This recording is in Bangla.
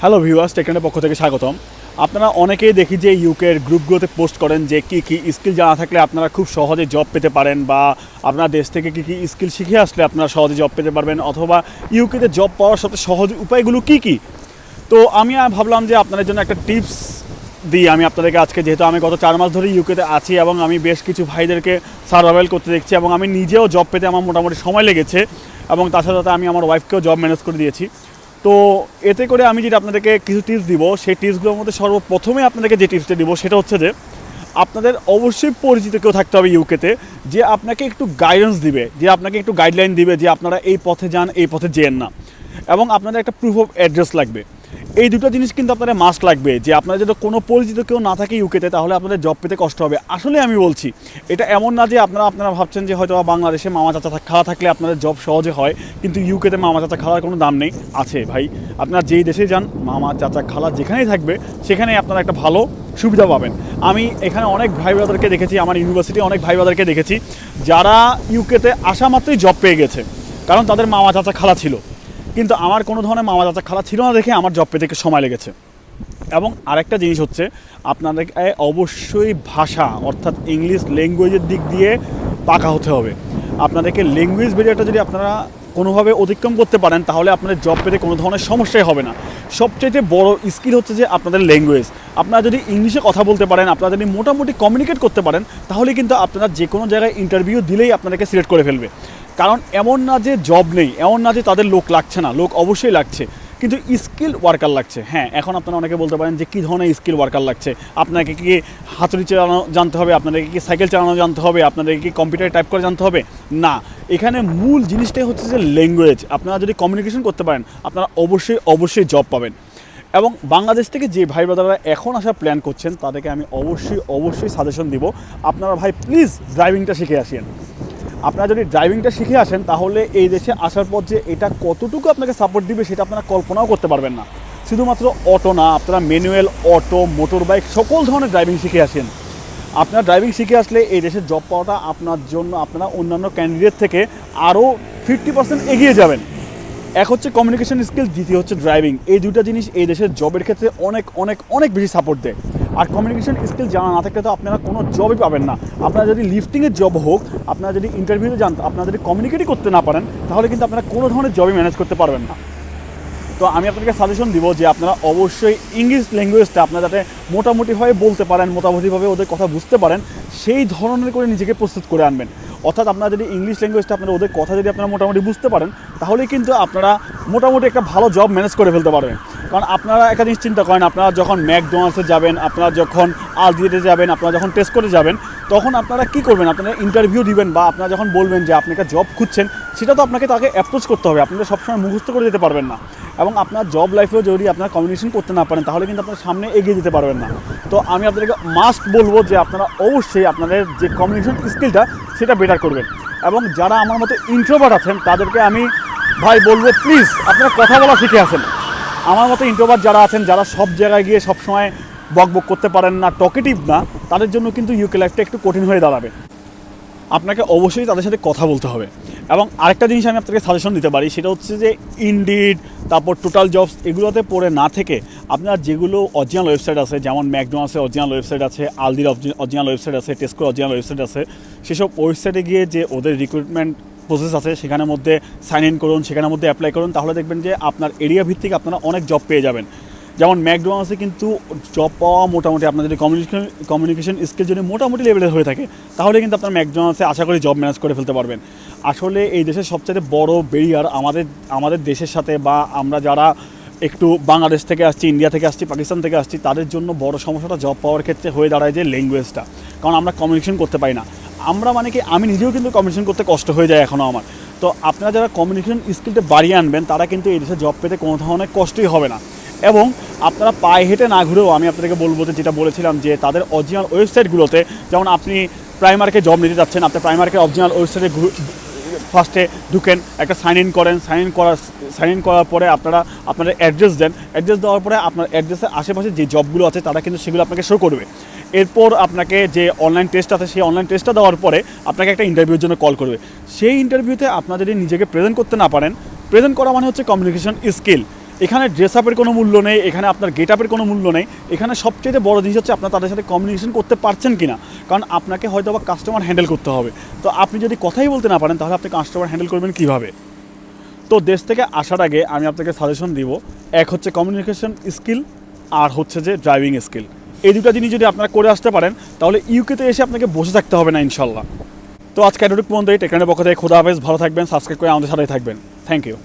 হ্যালো ভিউয়ার্স টেকনের পক্ষ থেকে স্বাগতম। আপনারা অনেকেই দেখি যে ইউকের গ্রুপগুলোতে পোস্ট করেন যে কী কী স্কিল জানা থাকলে আপনারা খুব সহজে জব পেতে পারেন বা আপনার দেশ থেকে কী কী স্কিল শিখে আসলে আপনারা সহজে জব পেতে পারবেন অথবা ইউকেতে জব পাওয়ার সবচেয়ে সহজ উপায়গুলো কী কী? তো আমি ভাবলাম যে আপনাদের জন্য একটা টিপস দিই। আমি আপনাদেরকে আজকে, যেহেতু আমি গত চার মাস ধরে ইউকেতে আছি এবং আমি বেশ কিছু ভাইদেরকে সার্ভাইভাল করতে দেখছি এবং আমি নিজেও জব পেতে আমার মোটামুটি সময় লেগেছে এবং সাথে আমি আমার ওয়াইফকেও জব ম্যানেজ করে দিয়েছি। তো এতে করে আমি যেটা আপনাদেরকে কিছু টিপস দিব, সেই টিপসগুলোর মধ্যে সর্বপ্রথমে আপনাদেরকে যে টিপসটা দিব সেটা হচ্ছে যে, আপনাদের অবশ্যই পরিচিত কেউ থাকতে হবে ইউকেতে যে আপনাকে একটু গাইডেন্স দিবে, যে আপনাকে একটু গাইডলাইন দিবে যে আপনারা এই পথে যান, এই পথে যেন না। এবং আপনাদের একটা প্রুফ অফ অ্যাড্রেস লাগবে। এই দুটো জিনিস কিন্তু আপনাদের মাস্ট লাগবে, যে আপনার যদি কোনো পরিচিত কেউ না থাকে ইউকেতে তাহলে আপনাদের জব পেতে কষ্ট হবে। আসলে আমি বলছি, এটা এমন না যে আপনারা আপনারা ভাবছেন যে হয়তো বাংলাদেশে মামা চাচা খাওয়া থাকলে আপনাদের জব সহজে হয়, কিন্তু ইউকেতে মামা চাচা খাওয়ার কোনো দাম নেই। আছে ভাই, আপনারা যেই দেশে যান, মামা, চাচা, খালা যেখানেই থাকবে, সেখানেই আপনারা একটা ভালো সুবিধা পাবেন। আমি এখানে অনেক ভাই ব্রাদারকে দেখেছি, আমার ইউনিভার্সিটি অনেক ভাই ব্রাদারকে দেখেছি, যারা ইউকেতে আসা মাত্রই জব পেয়ে গেছে, কারণ তাদের মামা, চাচা, খালা ছিল। কিন্তু আমার কোনো ধরনের মামা চাচা খালা ছিল না দেখে আমার জব পেতে একটু সময় লেগেছে। এবং আরেকটা জিনিস হচ্ছে, আপনাদেরকে অবশ্যই ভাষা, অর্থাৎ ইংলিশ ল্যাঙ্গুয়েজের দিক দিয়ে পাকা হতে হবে। আপনাদেরকে ল্যাঙ্গুয়েজ ব্যারিয়ারটা যদি আপনারা কোনোভাবে অতিক্রম করতে পারেন, তাহলে আপনাদের জব পেতে কোনো ধরনের সমস্যাই হবে না। সবচেয়ে বড় স্কিল হচ্ছে যে আপনাদের ল্যাঙ্গুয়েজ আপনারা যদি ইংলিশে কথা বলতে পারেন, আপনারা যদি মোটামুটি কমিউনিকেট করতে পারেন, তাহলে কিন্তু আপনারা যে কোনো জায়গায় ইন্টারভিউ দিলেই আপনাদেরকে সিলেক্ট করে ফেলবে। কারণ এমন না যে জব নেই, এমন না যে তাদের লোক লাগছে না, লোক অবশ্যই লাগছে। কিন্তু স্কিল ওয়ার্কার লাগছে। হ্যাঁ এখন আপনারা অনেকে বলতে পারেন যে কী ধরনের স্কিল ওয়ার্কার লাগছে? আপনাকে কি হাতুড়ি চালানো জানতে হবে? আপনাদেরকে কি সাইকেল চালানো জানতে হবে? আপনাদেরকে কি কম্পিউটার টাইপ করে জানতে হবে? না। এখানে মূল জিনিসটাই হচ্ছে যে ল্যাঙ্গুয়েজ আপনারা যদি কমিউনিকেশন করতে পারেন, আপনারা অবশ্যই অবশ্যই জব পাবেন। এবং বাংলাদেশ থেকে যে ভাই ব্রাদাররা এখন আসার প্ল্যান করছেন, তাদেরকে আমি অবশ্যই অবশ্যই সাজেশন দিব। আপনারা ভাই প্লিজ ড্রাইভিংটা শিখে আসেন। আপনারা যদি ড্রাইভিংটা শিখে আসেন, তাহলে এই দেশে আসার পর যে এটা কতটুকু আপনাকে সাপোর্ট দিবে, সেটা আপনারা কল্পনাও করতে পারবেন না। শুধুমাত্র অটো না, আপনারা ম্যানুয়াল অটো মোটর বাইক সকল ধরনের ড্রাইভিং শিখে আসেন। আপনারা ড্রাইভিং শিখে আসলে এই দেশের জব পাওয়াটা আপনার জন্য, আপনারা অন্যান্য ক্যান্ডিডেট থেকে আরও ফিফটি পার্সেন্ট এগিয়ে যাবেন। এক হচ্ছে কমিউনিকেশন স্কিল দ্বিতীয় হচ্ছে ড্রাইভিং এই দুটো জিনিস এই দেশের জবের ক্ষেত্রে অনেক অনেক অনেক বেশি সাপোর্ট দেয়। আর কমিউনিকেশন স্কিল জানা না থাকলে তো আপনারা কোনো জবই পাবেন না। আপনারা যদি লিফটিংয়ের জব হোক, আপনারা যদি ইন্টারভিউতে যান আপনারা যদি কমিউনিকেটই করতে না পারেন, তাহলে কিন্তু আপনারা কোনো ধরনের জবই ম্যানেজ করতে পারবেন না। তো আমি আপনাকে সাজেশন দিব যে আপনারা অবশ্যই ইংলিশ ল্যাঙ্গুয়েজটা আপনারা যাতে মোটামুটিভাবে বলতে পারেন, মোটামুটিভাবে ওদের কথা বুঝতে পারেন, সেই ধরনের করে নিজেকে প্রস্তুত করে আনবেন। অর্থাৎ আপনারা যদি ইংলিশ ল্যাঙ্গুয়েজটা আপনারা ওদের কথা যদি আপনারা মোটামুটি বুঝতে পারেন তাহলে কিন্তু আপনারা মোটামুটি একটা ভালো জব ম্যানেজ করে ফেলতে পারবেন। কারণ আপনারা একটা জিনিস চিন্তা করেন, আপনারা যখন ম্যাকডোনাল্ডসে যাবেন, আপনারা যখন আলদিতে যাবেন, আপনারা যখন টেস্ট করে যাবেন, তখন আপনারা কি করবেন? আপনারা ইন্টারভিউ দিবেন বা আপনারা যখন বলবেন যে আপনি একটা জব খুঁজছেন, সেটা তো আপনাকে তাকে অ্যাপ্রোচ করতে হবে। আপনারা সবসময় মুখস্থ করে যেতে পারবেন না। এবং আপনার জব লাইফেও যদি আপনারা কমিউনিকেশন করতে না পারেন, তাহলে কিন্তু আপনার সামনে এগিয়ে যেতে পারবেন না। তো আমি আপনাদেরকে মাস্ট বলব যে আপনারা অবশ্যই আপনাদের যে কমিউনিকেশন স্কিলটা সেটা বেটার করবেন। এবং যারা আমার মতো ইন্ট্রোভার্ট আছেন, তাদেরকে আমি ভাই বলব প্লিজ আপনারা কথা বলা শিখে আসেন। আমার মতো ইন্ট্রোভার্ট যারা আছেন, যারা সব জায়গায় গিয়ে সবসময় বক বক করতে পারেন না টকেটিভ না, তাদের জন্য কিন্তু ইউকে লাইফটা একটু কঠিন হয়ে দাঁড়াবে। আপনাকে অবশ্যই তাদের সাথে কথা বলতে হবে। এবং আরেকটা জিনিস আমি আপনাকে সাজেশন দিতে পারি, সেটা হচ্ছে যে ইনডিড তারপর টোটাল জবস এগুলোতে পড়ে না থেকে আপনার যেগুলো অরিজিনাল ওয়েবসাইট আছে, যেমন ম্যাকডোনাল্ডসের অরিজিনাল ওয়েবসাইট আছে আলদির অরিজিনাল ওয়েবসাইট আছে টেস্কোর অরিজিনাল ওয়েবসাইট আছে, সেসব ওয়েবসাইটে গিয়ে যে ওদের রিক্রুটমেন্ট প্রসেস আছে সেখানের মধ্যে সাইন ইন করুন সেখানের মধ্যে অ্যাপ্লাই করুন, তাহলে দেখবেন যে আপনার এরিয়া ভিত্তিক আপনারা অনেক জব পেয়ে যাবেন। যেমন ম্যাকডোনাল্ডসে কিন্তু জব পাওয়া মোটামুটি আপনার যদি কমিউনিকেশন কমিউনিকেশন স্কিল যদি মোটামুটি লেভেলের হয়ে থাকে, তাহলে কিন্তু আপনার ম্যাকডোনাল্ডসে আশা করি জব ম্যানেজ করে ফেলতে পারবেন। আসলে এই দেশের সবচেয়ে বড় বেরিয়ার আমাদের আমাদের দেশের সাথে বা আমরা যারা একটু বাংলাদেশ থেকে আসছি ইন্ডিয়া থেকে আসছি পাকিস্তান থেকে আসছি, তাদের জন্য বড় সমস্যাটা জব পাওয়ার ক্ষেত্রে হয়ে দাঁড়ায় যে ল্যাঙ্গুয়েজটা কারণ আমরা কমিউনিকেশন করতে পারি না। আমরা মানে কি, আমি নিজেও কিন্তু কমিউনিকেশন করতে কষ্ট হয়ে যায় এখনও আমার। তো আপনারা যারা কমিউনিকেশন স্কিলটা বাড়িয়ে আনবেন, তারা কিন্তু এই দেশে জব পেতে কোনো ধরনের কষ্টই হবে না। এবং আপনারা পায়ে হেঁটে না ঘুরেও আমি আপনাদেরকে বলব যে, যেটা বলেছিলাম যে, তাদের অরিজিনাল ওয়েবসাইটগুলোতে যেমন আপনি প্রাইমার্কে জব নিতে যাচ্ছেন, আপনি প্রাইমার্কের অরিজিনাল ওয়েবসাইটে ফার্স্টে ঢুকেন, একটা সাইন ইন করেন সাইন ইন করার সাইন ইন করার পরে আপনারা আপনাদের অ্যাড্রেস দেন। অ্যাড্রেস দেওয়ার পরে আপনার অ্যাড্রেসের আশেপাশে যে জবগুলো আছে, তারা কিন্তু সেগুলো আপনাকে শো করবে। এরপর আপনাকে যে অনলাইন টেস্ট আছে, সেই অনলাইন টেস্টটা দেওয়ার পরে আপনাকে একটা ইন্টারভিউর জন্য কল করবে। সেই ইন্টারভিউতে আপনার যদি নিজেকে প্রেজেন্ট করতে না পারেন প্রেজেন্ট করা মানে হচ্ছে কমিউনিকেশন স্কিল এখানে ড্রেস আপের কোনো মূল্য নেই, এখানে আপনার গেট আপের কোনো মূল্য নেই। এখানে সবচেয়ে বড় জিনিস হচ্ছে আপনার তাদের সাথে কমিউনিকেশন করতে পারছেন কিনা। কারণ আপনাকে হয়তো বা কাস্টমার হ্যান্ডেল করতে হবে। তো আপনি যদি কথাই বলতে না পারেন, তাহলে আপনি কাস্টমার হ্যান্ডেল করবেন কীভাবে? তো দেশ থেকে আসার আগে আমি আপনাকে সাজেশন দিব। এক হচ্ছে কমিউনিকেশন স্কিল আর হচ্ছে যে ড্রাইভিং স্কিল এই দুটো জিনিস যদি আপনারা করে আসতে পারেন, তাহলে ইউকেতে এসে আপনাকে বসে থাকতে হবে না, ইনশাল্লাহ। তো আজকে এতটুকু পর্যন্ত এই টেকনের পক্ষ থেকে খোদা হাফেজ। ভালো থাকবেন, সাবস্ক্রাইব করে আমাদের সাথে থাকবেন। Thank you